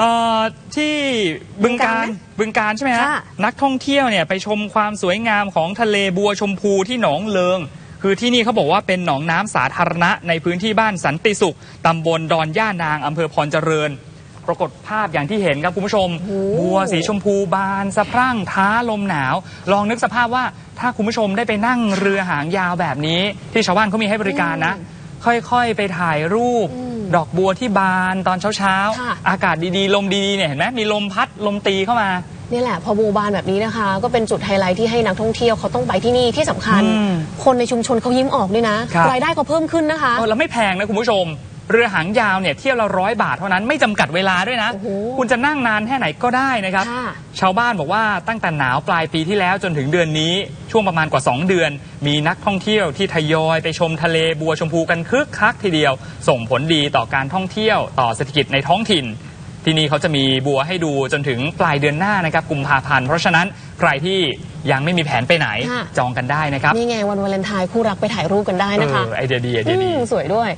เอ่อที่บึงการบึงกาฬไหมบึงการใช่ไหมฮะค่ะนักท่องเที่ยวเนี่ยไปชมความสวยงามของทะเลบัวชมพูที่หนองเลิง คือที่นี่เขาบอกว่าเป็นหนองน้ำสาธารณะในพื้นที่บ้านสันติสุขตำบลดอนย่านางอำเภอพรเจริญ ปรากฏภาพอย่างที่เห็นครับคุณผู้ชมบัวสีชมพูบานสะพรั่งท้าลมหนาว ลองนึกสภาพว่าถ้าคุณผู้ชมได้ไปนั่งเรือหางยาวแบบนี้ ที่ชาวบ้านเขามีให้บริการนะ ค่อยๆ ไปถ่ายรูป ดอกบัวที่บานตอนเช้าค่ะ ๆ อากาศดีๆ ลมดีๆเนี่ยเห็นไหมมีลมพัดลมตีเข้ามา นี่แหละพอบูบานแบบนี้นะคะ ก็เป็นจุดไฮไลท์ที่ให้นักท่องเที่ยวเขาต้องไปที่นี่ที่สำคัญ อืมคนในชุมชนเขายิ้มออกด้วยนะครับ รายได้เขาเพิ่มขึ้นนะคะ เออแล้วไม่แพงนะคุณผู้ชม เรือหางยาวเนี่ยเที่ยวละร้อยบาทเท่านั้นไม่จำกัดเวลาด้วยนะโอ้โหคุณจะนั่งนานแค่ไหนก็ได้นะครับค่ะชาวบ้านบอกว่าตั้งแต่หนาวปลายปีที่แล้วจนถึงเดือนนี้ช่วงประมาณกว่า 2 เดือน มีนักท่องเที่ยวที่ทยอยไปชมทะเลบัวชมพูกันคึกคักทีเดียว ส่งผลดีต่อการท่องเที่ยวต่อเศรษฐกิจในท้องถิ่นที่นี่เขาจะมีบัวให้ดูจนถึงปลายเดือนหน้านะครับกุมภาพันธ์เพราะฉะนั้นใครที่ยังไม่มีแผนไปไหนค่ะจองกันได้นะครับนี่ไงวันวาเลนไทน์คู่รักไปถ่ายรูปกันได้นะคะเออไอเดียดีไอเดียอืดีมสวยด้วย